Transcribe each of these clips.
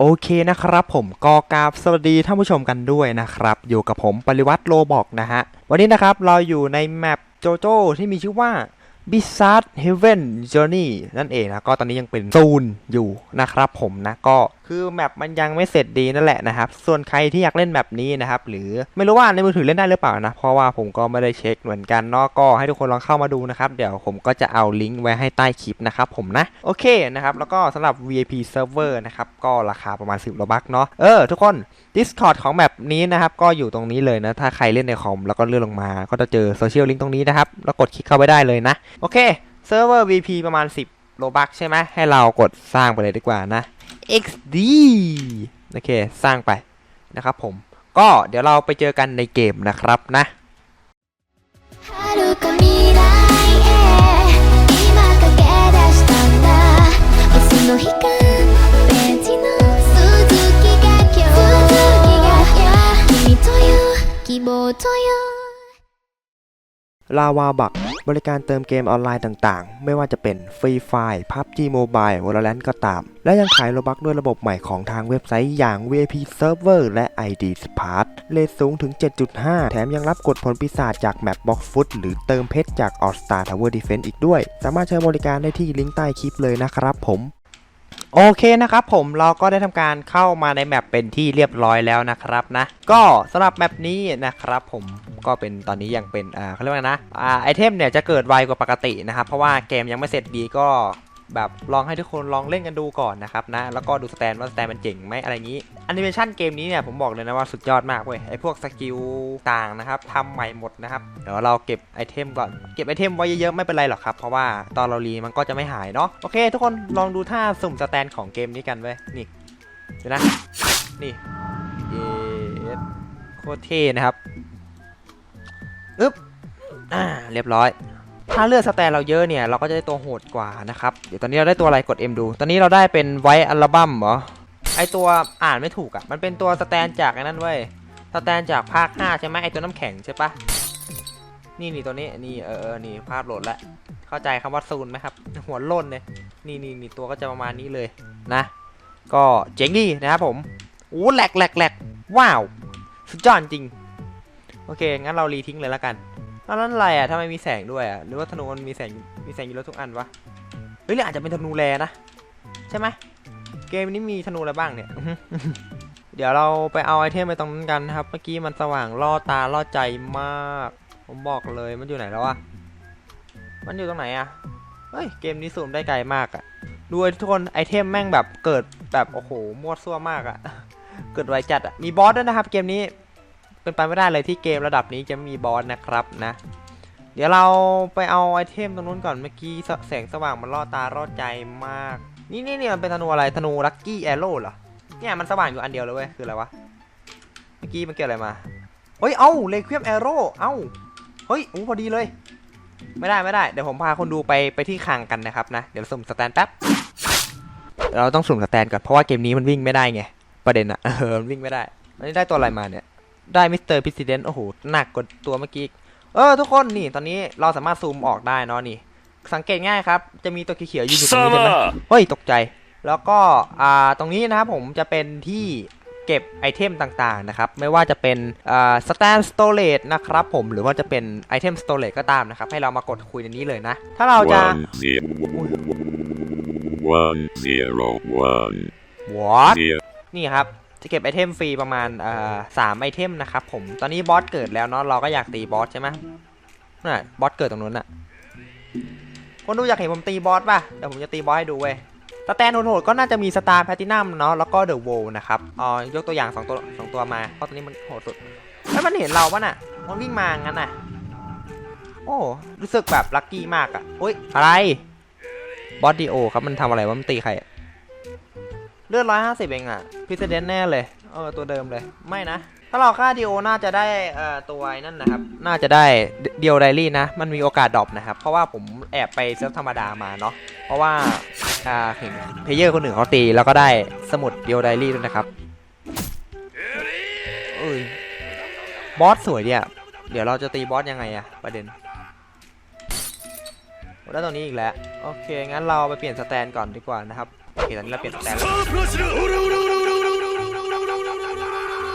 โอเคนะครับผมก็กราบสวัสดีท่านผู้ชมกันด้วยนะครับ อยู่กับผมปริวัติโลบอกนะฮะ วันนี้นะครับเราอยู่ในแมปโจโจ้ที่มีชื่อว่า b i z a r d Heaven Journey นั่นเองนะ ก็ตอนนี้ยังเป็นซูนอยู่นะครับผมนะ ก็ คือแมปมันยังไม่เสร็จดีนั่นแหละนะครับ ส่วนใครที่อยากเล่นแมปนี้นะครับ หรือไม่รู้ว่าในมือถือเล่นได้หรือเปล่านะ เพราะว่าผมก็ไม่ได้เช็คเหมือนกันเนาะก็ให้ทุกคนลองเข้ามาดูนะครับ เดี๋ยวผมก็จะเอาลิงก์ไว้ให้ใต้คลิปนะครับผมนะ โอเคนะครับ แล้วก็สำหรับ VIP server นะครับ ก็ราคาประมาณ 10โลบักเนาะ เออ ทุกคน Discord ของแมปนี้นะครับ ก็อยู่ตรงนี้เลยนะ ถ้าใครเล่นในคอมแล้วก็เลื่อนลงมา ก็จะเจอโซเชียลลิงก์ตรงนี้นะครับ แล้วกดคลิกเข้าไปได้เลยนะ โอเค เซิร์ฟเวอร์ VP ประมาณ 10โลบักใช่ไหมให้เรากดสร้างไปเลยดีกว่านะ XD โอเค สร้างไปนะครับผม ก็เดี๋ยวเราไปเจอกันในเกมนะครับนะลาวาบัก บริการเติมเกมออนไลน์ต่างๆ ไม่ว่าจะเป็น Free Fire, PUBG Mobile Valorant ก็ตาม และยังขายโลบักด้วยระบบใหม่ของทางเว็บไซต์อย่าง VIP Server และ ID Smart เลทสูงถึง 7.5 แถมยังรับกดผลปีศาจจากแมป Box Foot หรือเติมเพชรจาก All Star Tower Defense อีกด้วย สามารถใช้บริการได้ที่ลิงก์ใต้คลิปเลยนะครับผม โอเคนะครับผมเราก็ได้ทำการเข้ามาในแมปเป็นที่เรียบร้อยแล้วนะครับนะ ก็สำหรับแมปนี้นะครับผมก็เป็นตอนนี้ยังเป็นอ่าเขาเรียกว่าไงนะอ่าไอเทมเนี่ยจะเกิดไวกว่าปกตินะครับ เพราะว่าเกมยังไม่เสร็จดีก็ แบบลองให้ทุกคนลองเล่นกันดูก่อนนะครับนะ แล้วก็ดูสแตนว่าสแตนมันเจ๋งไหมอะไรอย่างนี้แอนิเมชันเกมนี้เนี่ยผมบอกเลยนะว่าสุดยอดมากเว้ยไอพวกสกิลต่างนะครับทำใหม่หมดนะครับ เดี๋ยวเราเก็บไอเทมก่อนเก็บไอเทมไว้เยอะๆไม่เป็นไรหรอกครับ เพราะว่าตอนเรารีมันก็จะไม่หายเนาะโอเค ทุกคนลองดูท่าสุ่มสแตนของเกมนี้กันเว้ยนี่เดี๋ยวนะนี่เย็ดโคตรเท่นะครับอึ๊บอ่าเรียบร้อย ถ้าเลือดสแตนเราเยอะเนี่ย เราก็จะได้ตัวโหดกว่านะครับ เดี๋ยวตอนนี้เราได้ตัวอะไรกด M ดู ตอนนี้เราได้เป็นไวท์อัลบั้มเหรอ ไอตัวอ่านไม่ถูกอะ่ะ มันเป็นตัวสแตนจากไอ้นั่นเว้ย สแตนจากภาค 5 ใช่ไหมไอตัวน้ำแข็งใช่ปะนี่นี่ตัวนี้ นี่เออเออนี่ภาพโหลดแล้ว เข้าใจคำว่าซูนไหมครับ หัวโล่นเลยนี่นี่นี่ตัวก็จะประมาณนี้เลยนะ ก็เจ๋งดีนะครับผมโอ้แหลกแหลกแหลกว้าว สุดยอดจริง โอเค งั้นเรารีทิ้งเลยแล้วกัน แล้วนั่นอะไรอะทำไมมีแสงด้วยอะหรือว่าธนูมันมีแสงมีแสงอยู่แล้วทุกอันวะเฮ้ยหรืออาจจะเป็นธนูแรนะใช่ไหมเกมนี้มีธนูอะไรบ้างเนี่ยเดี๋ยวเราไปเอาไอเทมไปตรงนั้นกันนะครับ เมื่อกี้มันสว่างล่อตาล่อใจมาก ผมบอกเลยมันอยู่ไหนแล้ววะมันอยู่ตรงไหนอะเฮ้ยเกมนี้ซูมได้ไกลมากอะดูไอ้ทุกคนไอเทมแม่งแบบเกิดแบบโอ้โหมั่วซั่วมากอะเกิดไวจัดอะมีบอสด้วยนะครับเกมนี้ เป็นไปไม่ได้เลยที่เกมระดับนี้จะมีบอสนะครับนะ เดี๋ยวเราไปเอาไอเทมตรงนู้นก่อนเมื่อกี้แสงสว่างมันล่อตาล่อใจมาก นี่นี่นี่มันเป็นธนูอะไรธนูลัคกี้แอโร่เหรอเนี่ยมันสว่างอยู่อันเดียวเลยเว้ยคืออะไรวะเมื่อกี้มันเกี่ยวอะไรมาเฮ้ยเอ้าเลควีมแอโร่เอ้าเฮ้ยโอ้พอดีเลย ไม่ได้ไม่ได้เดี๋ยวผมพาคนดูไปไปที่คลังกันนะครับนะเดี๋ยวสุ่มสแตนแป๊บเราต้องสุ่มสแตนก่อนเพราะว่าเกมนี้มันวิ่งไม่ได้ไงประเด็นอะเออวิ่งไม่ได้อันนี้ได้ตัวอะไรมาเนี่ย ได้มิสเตอร์พิสเดนโอ้โหหนักกว่าตัวเมื่อกี้อีกเออทุกคนนี่ตอนนี้เราสามารถซูมออกได้เนาะนี่ สังเกตง่ายครับ จะมีตัวเขียวๆยืนอยู่ตรงนี้ใช่ไหมเฮ้ยตกใจ แล้วก็อ่าตรงนี้นะครับผมจะเป็นที่เก็บไอเทมต่างๆนะครับ ไม่ว่าจะเป็นอ่าสแตนสโตเลตนะครับผมหรือว่าจะเป็นไอเทมสโตเลตก็ตามนะครับ ให้เรามากดคุยในนี้เลยนะ ถ้าเราจะ One zero one zero one what zero นี่ครับ จะเก็บไอเทมฟรีประมาณอ่าสามไอเทมนะครับผม ตอนนี้บอสเกิดแล้วเนาะ เราก็อยากตีบอสใช่ไหมน่ะ บอสเกิดตรงนู้นน่ะ คนดูอยากเห็นผมตีบอสป่ะ เดี๋ยวผมจะตีบอสให้ดูเว้ยสแตนโหดๆก็น่าจะมีสตาร์แพตินัมเนาะ แล้วก็เดอะโวนะครับ อ๋อ ยกตัวอย่างสองตัวสองตัวมา เพราะตัวนี้มันโหดสุด แล้วมันเห็นเราปะน่ะ มันวิ่งมางั้นน่ะ โอ้ รู้สึกแบบลัคกี้มากอะอุ้ย อะไร บอสดีโอครับ มันทำอะไรวะ มันตีใครอะเลือดร้อยห้าสิบเองอะ พิเศษแน่เลยเออตัวเดิมเลยไม่นะ ถ้าเราฆ่าดีโอน่าจะได้เอ่อตัวไอ้นั่นนะครับ น่าจะได้เดียวไดรี่นะ มันมีโอกาสดรอปนะครับ เพราะว่าผมแอบไปเซิร์ฟธรรมดามาเนาะเพราะว่าอ่าเห็นเพลเยอร์คนหนึ่งเขาตีแล้วก็ได้สมุดเดียวไดรี่ด้วยนะครับเอ้ยบอสสวยดีอะเดี๋ยวเราจะตีบอสยังไงอะประเด็นโอ้ได้ตรงนี้อีกแล้ว โอเค งั้นเราไปเปลี่ยนสแตนก่อนดีกว่านะครับโอเคตอนนี้เราเปลี่ยนสแตนแล้ว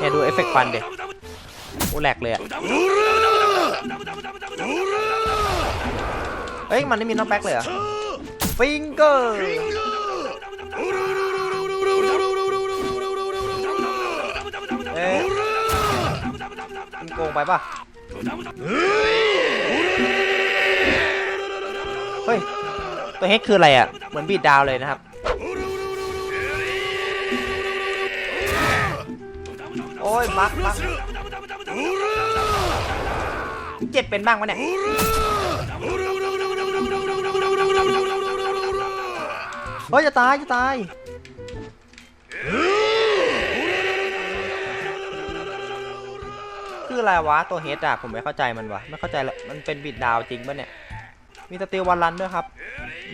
นี่ยดูเอฟเฟกต์ฟันเด็โอ้แหลกเลยอะเฮ้ยมันไม่มีน็อกแบ็กเลยเหรอฟิงเกอร์เอ๊ะมันโกงไปปะเฮ้ย ตัวเฮกคืออะไรอะ เหมือนบีดดาวเลยนะครับ ยบักบักเจ็บเป็นบ้างวะเนี่ยเฮ้ยจะตายจะตายคืออะไรวะตัวเฮดอะผมไม่เข้าใจมันวะไม่เข้าใจละมันเป็นบิดดาวจริงปะเนี่ยมีสติลวันรันด้วยครับ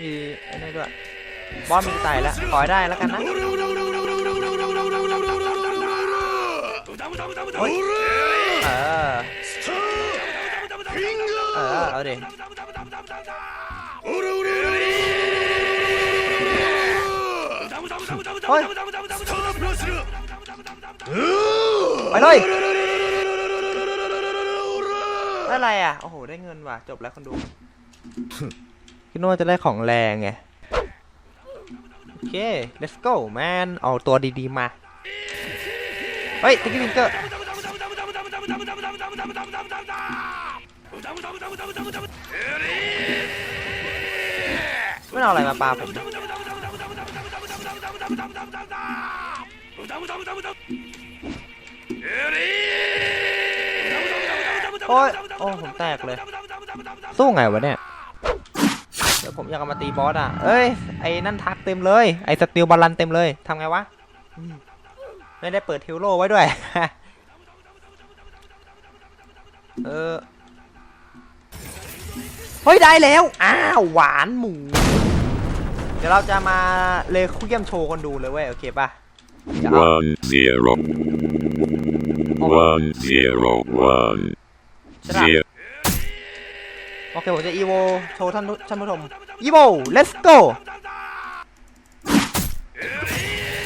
มีไอ้นี่ด้วยบอสมีไตแล้วขอให้ได้แล้วกันนะ เฮ้ยไปเลยได้อะไรอะ โอ้โห ได้เงินว่ะ จบแล้วคนดู คิดว่าจะได้ของแรงไง โอเค let's go man เอาตัวดีๆมา เฮ้ยติ๊กวิงเกอร์ไม่เอาอะไรมาปาผมนะ โอ้ยโอ้ผมแตกเลย สู้ไงวะเนี่ย เดี๋ยวผมอยากเอามาตีบอสอะ เอ้ย ไอ้นั่นทักเต็มเลย ไอ้สติลบอลลันเต็มเลยทำไงวะ ไม่ได้เปิดเทลโลไว้ด้วย เออ เฮ้ย ได้แล้ว อ้าว หวานหมู เดี๋ยวเราจะมาเลคุเกียมโชว์คนดูเลยเว้ย โอเคป่ะ One zero. One zero one ใช่ป่ะ zero. โอเคผมจะอีโวโชว์ท่านผู้ท่านผู้ชมอีโว let's go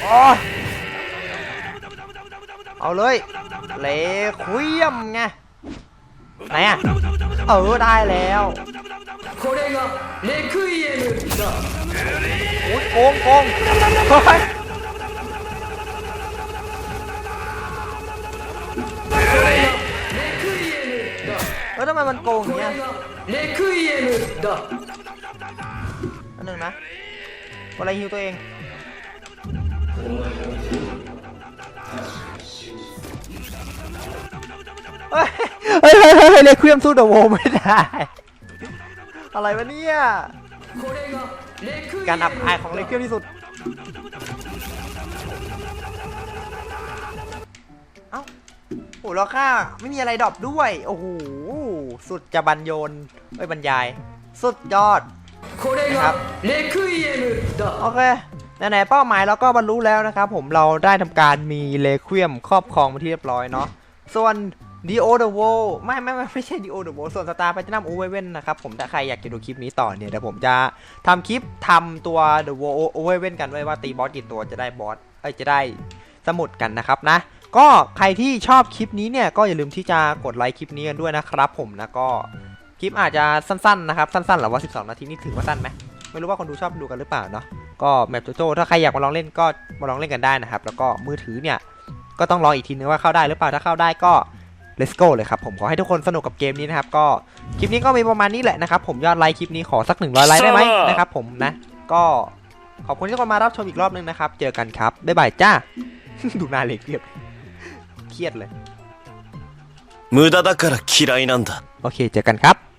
โอ้ยเอาเลยเลคุยมไงไหนอะเออได้แล้วโอ้ยโกงโกงเฮ้ย แล้วทำไมมันโกงเนี่ยเลคุยเอ็มดอันหนึ่งนะอะไรฮิวตัวเองเฮ้ยเฮ้ยเฮ้ยเลคุยวีมสู้เดอะโวไม่ได้ อะไรวะเนี่ย การอับอายของเลควีมที่สุด โหแล้วค่าไม่มีอะไรดรอปด้วย โอ้โห สุดจะบรรยนเอ้ยบรรยาย สุดยอดครับโอเคไหนๆเป้าหมายเราก็บรรลุแล้วนะครับผมเราได้ทำการมีเลควียมครอบครองมาที่เรียบร้อยเนาะส่วนดีโอเดอะโวไม่ไม่ไม่ไม่ใช่ดีโอเดอะโวส่วนสตาร์ไปจะนำโอเวเว่นนะครับผมถ้าใครอยากดูคลิปนี้ต่อเนี่ยเดี๋ยวผมจะทำคลิปทำตัวเดอะโวโอเวเว่นกันไว้ว่าตีบอสกี่ตัวจะได้บอสเอ้ยจะได้สมุดกันนะครับนะ ก็ใครที่ชอบคลิปนี้เนี่ยก็อย่าลืมที่จะกดไลค์คลิปนี้กันด้วยนะครับผมนะก็คลิปอาจจะสั้นๆนะครับสั้นๆหรือว่า 12 นาทีนี่ถือว่าสั้นไหมไม่รู้ว่าคนดูชอบดูกันหรือเปล่าเนาะก็แมปโจโจถ้าใครอยากมาลองเล่นก็มาลองเล่นกันได้นะครับ แล้วก็มือถือเนี่ยก็ต้องรออีกทีนึงว่าเข้าได้หรือเปล่าถ้าเข้าได้ก็ let's go เลยครับผมขอให้ทุกคนสนุกกับเกมนี้นะครับก็คลิปนี้ก็มีประมาณนี้แหละนะครับผมยอดไลค์คลิปนี้ขอสัก100ไลค์ได้ไหมนะครับผมนะก็ขอบคุณที่ทุกคนมารับชมอีกรอบนึงนะครับ เจอกันครับบ๊ายบายจ้า ดูหน้าเล็กเรียบเค รียดเลย無駄だから嫌いなんだโอเค เจอกันครับ